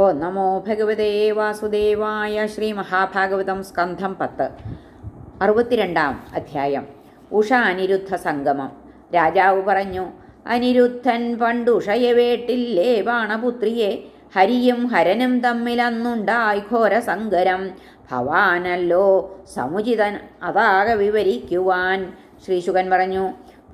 ഓ നമോ ഭഗവതേ വാസുദേവായ ശ്രീ മഹാഭാഗവതം സ്കന്ധം പത്ത് അറുപത്തിരണ്ടാം അധ്യായം. ഉഷ അനിരുദ്ധ സംഗമം. രാജാവ് പറഞ്ഞു അനിരുദ്ധൻ പണ്ടുഷയെ വേട്ടില്ലേ ബാണപുത്രിയെ ഹരിയും ഹരനും തമ്മിൽ അന്നുണ്ടായി ഘോര സങ്കരം. ഭവാനല്ലോ സമുചിതൻ അതാകെ വിവരിക്കുവാൻ. ശ്രീശുകൻ പറഞ്ഞു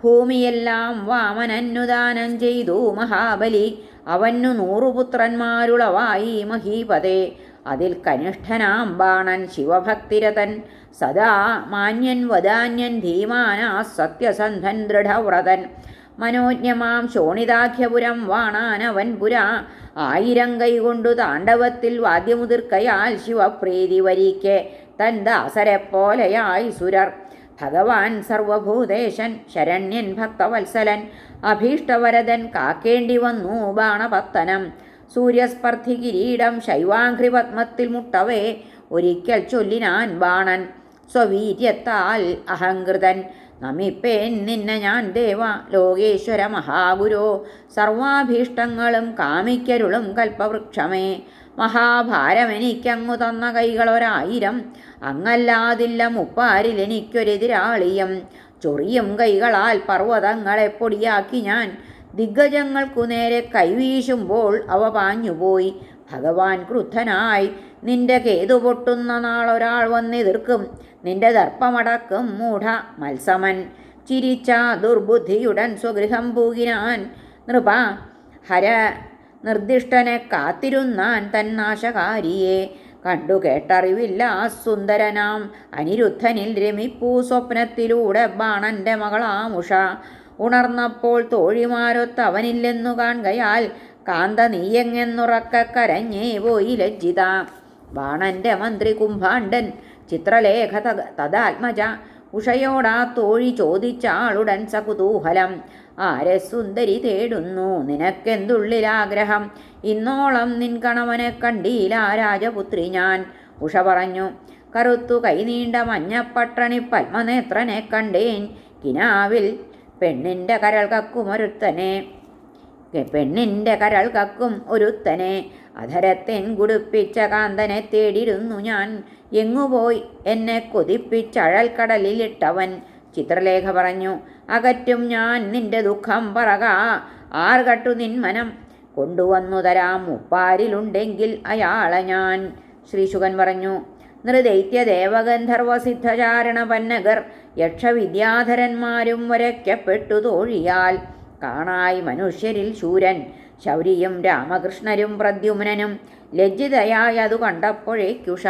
ഭൂമിയെല്ലാം വാമനന്നുദാനം ചെയ്തു മഹാബലി. അവനു നൂറുപുത്രന്മാരുളവായി മഹീപതേ. അതിൽ കനിഷ്ഠനാം ബാണൻ ശിവഭക്തിരതൻ സദാ മാന്യൻ വദാന്യൻ ധീമാനാ സത്യസന്ധൻ ദൃഢവ്രതൻ. മനോജ്ഞമാം ശോണിതാഖ്യപുരം വാണാനവൻ പുരാ. ആയിരം കൈകൊണ്ടു താണ്ഡവത്തിൽ വാദ്യമുതിർക്കയാൽ ശിവപ്രീതി വരിക്കെ. തൻ ദാസരെപ്പോലെയായി സുരർ. ഭഗവാൻ സർവഭൂതേശൻ ശരണ്യൻ ഭക്തവത്സലൻ അഭീഷ്ടവരതൻ കാക്കേണ്ടി വന്നു ബാണപത്തനം. സൂര്യസ്പർദ്ധി കിരീടം ശൈവാഘ്രിപത്മത്തിൽ മുട്ടവേ ഒരിക്കൽ ചൊല്ലിനാൻ ബാണൻ. സ്വവീര്യത്താൽ അഹങ്കൃതൻ. നമിപ്പേൻ നിന്നെ ഞാൻ ദേവ. ലോകേശ്വര മഹാഗുരോ സർവാഭീഷ്ടങ്ങളും കാമിക്കരുളും കൽപ്പവൃക്ഷമേ. മഹാഭാരമെനിക്കങ്ങു തന്ന കൈകളൊരായിരം അങ്ങല്ലാതില്ല മുപ്പാരിൽ എനിക്കൊരെതിരാളിയം. ചൊറിയും കൈകളാൽ പർവതങ്ങളെ പൊടിയാക്കി ഞാൻ. ദിഗ്ഗജങ്ങൾക്കു നേരെ കൈവീശുമ്പോൾ അവ പാഞ്ഞുപോയി. ഭഗവാൻ ക്രുദ്ധനായി നിന്റെ കേതു പൊട്ടുന്ന നാളൊരാൾ വന്നെതിർക്കും. നിന്റെ ദർപ്പമടക്കും മൂഢ മത്സമൻ. ചിരിച്ച ദുർബുദ്ധിയുടൻ സ്വഗൃഹം പൂകിനാൻ. നൃപ ഹര നിർദ്ദിഷ്ടനെ കാത്തിരുന്നാൻ തന്നാശകാരിയെ കണ്ടു കേട്ടറിവില്ല സുന്ദരനാം. അനിരുദ്ധനിൽ രമിപ്പൂ സ്വപ്നത്തിലൂടെ ബാണന്റെ മകളാമുഷ. ഉണർന്നപ്പോൾ തോഴിമാരൊത്ത് അവനില്ലെന്നു കാണുകയാൽ കാന്ത നീയെങ്ങെന്നുറക്ക കരഞ്ഞേ പോയി ലജ്ജിത. ബാണന്റെ മന്ത്രി കുംഭാണ്ഡൻ ചിത്രലേഖ തദാത്മജ ഉഷയോടാ തോഴി ചോദിച്ചാളുടൻ സകുതൂഹലം. ആരെ സുന്ദരി തേടുന്നു? നിനക്കെന്തുള്ളിലാഗ്രഹം? ഇന്നോളം നിൻ കണവനെ കണ്ടീല രാജപുത്രി ഞാൻ. ഉഷ പറഞ്ഞു കറുത്തു കൈനീണ്ട മഞ്ഞപ്പട്ടണി പത്മനേത്രനെ കണ്ടേൻ. കിനാവിൽ പെണ്ണിന്റെ കരൾ കക്കുമൊരുത്തനെ പെണ്ണിന്റെ കരൾ കക്കും ഒരുത്തനെ. അധരത്തെൻ കുടിപ്പിച്ച കാന്തനെ തേടിയിരുന്നു ഞാൻ. എങ്ങുപോയി? എന്നെ കൊതിപ്പിച്ചഴൽക്കടലിലിട്ടവൻ ചിത്രലേഖ പറഞ്ഞു അകറ്റും ഞാൻ നിന്റെ ദുഃഖം പറക. ആർകട്ടു നിന്മനം കൊണ്ടുവന്നു തരാം. മുപ്പാരിലുണ്ടെങ്കിൽ അയാളെ ഞാൻ. ശ്രീശുകൻ പറഞ്ഞു നൃദൈത്യ ദേവഗന്ധർവ സിദ്ധചാരണ പന്നഗർ യക്ഷവിദ്യാധരന്മാരും വരയ്ക്കപ്പെട്ടു തോഴിയാൽ. കാണായി മനുഷ്യരിൽ ശൂരൻ. ശൗരിയും രാമകൃഷ്ണരും പ്രദ്യുമ്നനും ലജ്ജിതയായി അതു കണ്ടപ്പോഴേക്കുഷ.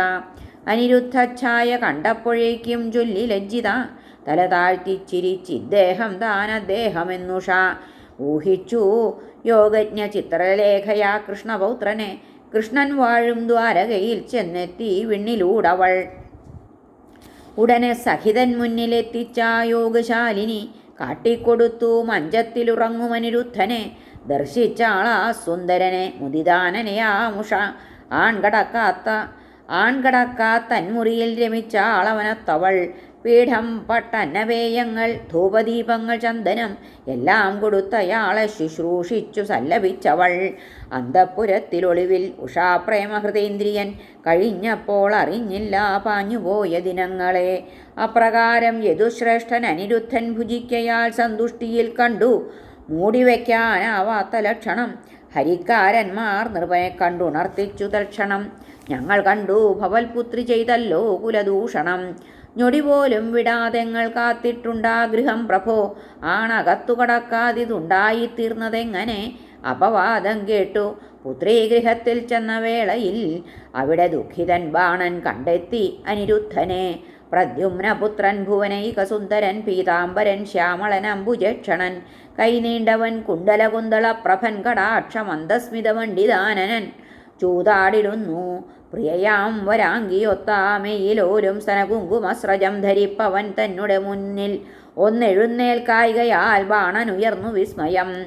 അനിരുദ്ധച്ഛായ കണ്ടപ്പോഴേക്കും ചൊല്ലി ലജ്ജിത. തല താഴ്ത്തിച്ചിരിച്ചിദ്ദേഹം താൻ ഊഹിച്ചു യോഗജ്ഞ ചിത്രലേഖയാ കൃഷ്ണപൗത്രനെ. കൃഷ്ണൻ വാഴും ദ്വാരകയിൽ ചെന്നെത്തി വിണ്ണിലൂടവൾ. ഉടനെ സഹിതൻ മുന്നിലെത്തിച്ച യോഗശാലിനി കാട്ടിക്കൊടുത്തു മഞ്ചത്തിലുറങ്ങുമനിരുദ്ധനെ ദർശിച്ചാളാ സുന്ദരനെ മുദിദാനനെയാമുഷ ആൺകടക്കാത്ത ആൺകടക്കാത്തൻമുറിയിൽ രമിച്ച ആളവനത്തവൾ. പീഠം പട്ടന്നവേയങ്ങൾ ധൂപദീപങ്ങൾ ചന്ദനം എല്ലാം കൊടുത്തയാളെ ശുശ്രൂഷിച്ചു സല്ലപിച്ചവൾ. അന്തപ്പുരത്തിലൊളിവിൽ ഉഷാപ്രേമഹൃതേന്ദ്രിയൻ കഴിഞ്ഞപ്പോൾ അറിഞ്ഞില്ല പാഞ്ഞുപോയ ദിനങ്ങളെ. അപ്രകാരം യദുശ്രേഷ്ഠൻ അനിരുദ്ധൻ ഭുജിക്കയാൽ സന്തുഷ്ടിയിൽ കണ്ടു. മൂടിവെക്കാനാവാത്ത ലക്ഷണം ഹരിക്കാരന്മാർ നൃപനെ കണ്ടുണർത്തിച്ചു തൽക്ഷണം. ഞങ്ങൾ കണ്ടു ഭവൽപുത്രി ചെയ്തല്ലോ കുലദൂഷണം. ഞൊടി പോലും വിടാതെങ്ങൾ കാത്തിട്ടുണ്ടാ ഗൃഹം പ്രഭോ. ആണകത്തു കടക്കാതിതുണ്ടായിത്തീർന്നതെങ്ങനെ? അപവാദം കേട്ടു. പുത്രി ഗൃഹത്തിൽ ചെന്ന വേളയിൽ അവിടെ ദുഃഖിതൻ ബാണൻ കണ്ടെത്തി അനിരുദ്ധനെ. പ്രദ്യുമ്നപുത്രൻ ഭുവനൈകസുന്ദരൻ പീതാംബരൻ ശ്യാമളൻ അംബുജക്ഷണൻ കൈനീണ്ടവൻ കുണ്ടലകുന്തള പ്രഭൻ കടാക്ഷമന്ദസ്മിതമണ്ഡിതാനനൻ ചൂതാടിടുന്നു പ്രിയയാം വരാങ്കിയൊത്താമയിലോരും സനകുങ്കുമസ്രജം ധരിപ്പവൻ തന്നെ മുന്നിൽ. ഒന്നെഴുന്നേൽക്കായികയാൽ ബാണനുയർന്നു വിസ്മയം.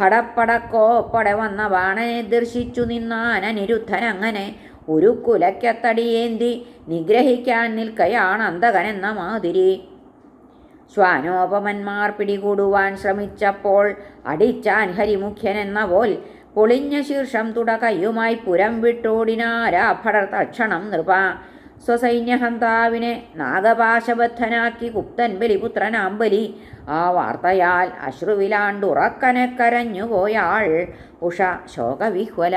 പടപ്പടക്കോപ്പടെ വന്ന ബാണനെ ദർശിച്ചു നിന്നാനനിരുദ്ധനങ്ങനെ ഒരു കുലയ്ക്കത്തടിയേന്തി നിഗ്രഹിക്കാൻ നിൽക്കയാണ് അന്തകനെന്ന മാതിരി. ശ്വാനോപമന്മാർ പിടികൂടുവാൻ ശ്രമിച്ചപ്പോൾ അടിച്ചാൻ ഹരിമുഖ്യനെന്ന പോൽ പൊളിഞ്ഞ ശീർഷം തുട കയ്യുമായി പുരം വിട്ടോടിനാരാഭടർ തക്ഷണം നൃപ. സ്വസൈന്യഹന്താവിനെ നാഗപാശബദ്ധനാക്കി കുപ്തൻ ബലിപുത്രനാമ്പലി ആ വാർത്തയാൽ അശ്രുവിലാണ്ടുറക്കനെ കരഞ്ഞുപോയാൾ ഉഷ ശോകവിഹ്വല.